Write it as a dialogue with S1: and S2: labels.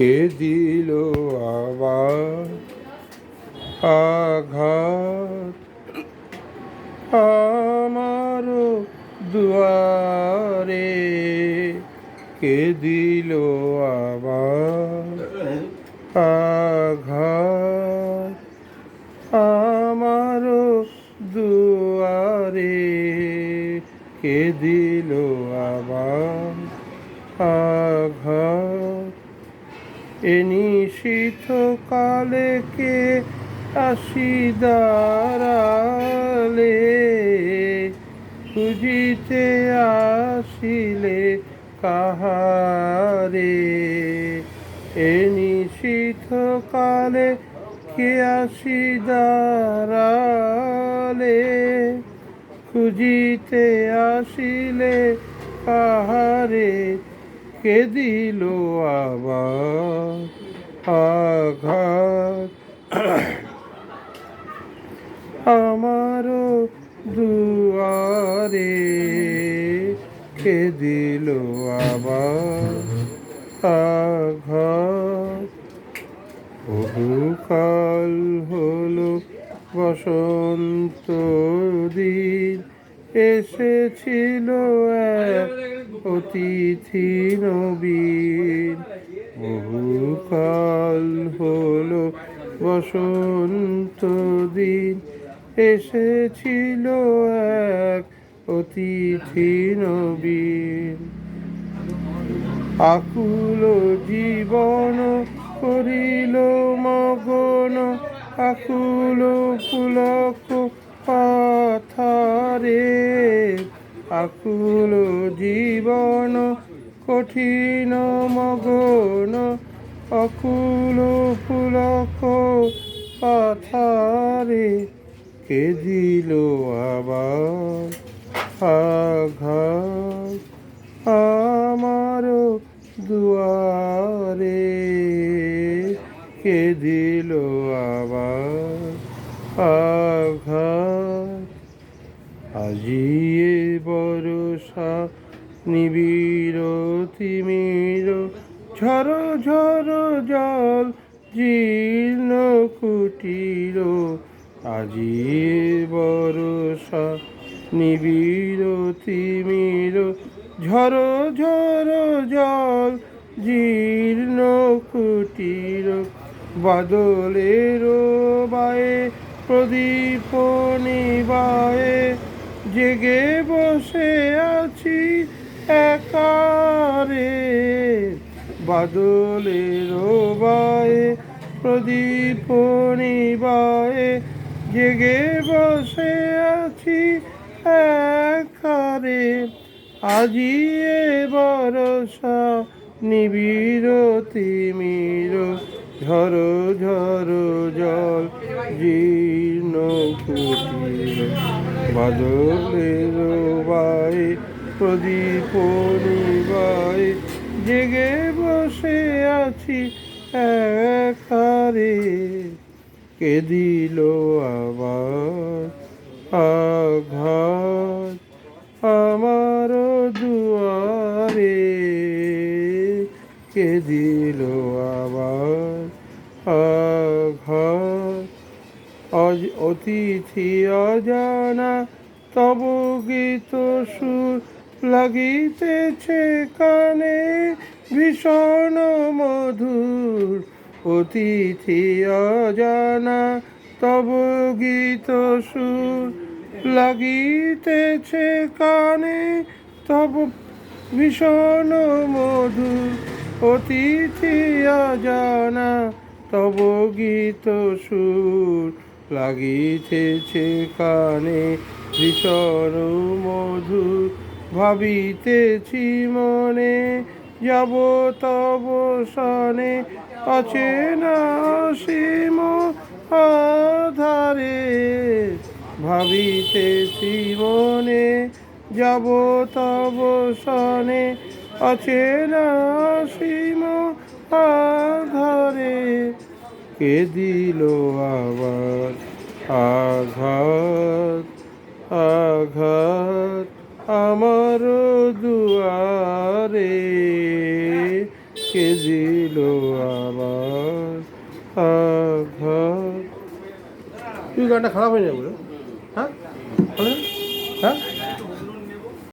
S1: কে দিল আবার আঘাত। আমারও দুয়ারে কে দিল আবার আঘাত। আমারও দুয়ারে কে দিল আবার আঘাত। এ নিশীথ কালে কে আসি দাঁড়ালে? খুঁজিতে আসিলে কাহারে? এ কালে কে আসি দাঁড়ালে? খুঁজিতে আসিলে কাহারে? কে দিল আঘাত? আমারও দুয়ারে কে দিল আঘাত? বহুকাল হলো বসন্ত দিন। এসেছিল অতিথি নবীন। বহুকাল হলো বসন্ত দিন। এসেছিল এক অতিথি নবীন। আকুল জীবন করিল মগন, আকুল পুলক পাথারে আকুল জীবন, কঠিন মগন, অকুল পুলক পাথারে কে দিল আবার আঘাত। আমার দুয়ারে কে দিল আবার আঘাত বরষা নিবিড় তিমির ঝড় ঝড় জল জীর্ণ কুটির আজিয়ে বরষা নিবিড় তিমির ঝড় ঝড় জল জীর্ণ কুটির বাদলের বায়ে, প্রদীপ নিবায়ে জেগে বসে আছি একারে। বাদলের বায়ে, প্রদীপ নিবায়ে জেগে বসে আছি একারে। আজিয়ে বরসা নিবিড় তিমির ঝর ঝর জল জীর্ণ বাদলের বাই প্রদীপ নিবাই জেগে বসে আছি একারে। কে দিল আবার আঘাত আমার দুয়ারে? কে দিল আবার অজ অতিথি অজানা তব গীত সুর লাগিতেছে কানে। ভীষণ মধুর অতিথি অজানা তব গীত সুর লাগিতেছে কানে। তব ভীষণ মধুর অতিথি অজানা তব গীত সুর লাগিতেছে কানে ভীষণ মধুর ভাবিতেছি মনে, যাব তব সনে অচেনা সীম আধারে। ভাবিতেছি মনে, যাব তব সনে অচেনা সীম আধারে। কে দিল আবার। আঘাত আঘাত আমার দুয়ারে। কে দিল আবার? আঘাত। তুই গানটা খারাপ হয়ে যাবে হ্যাঁ?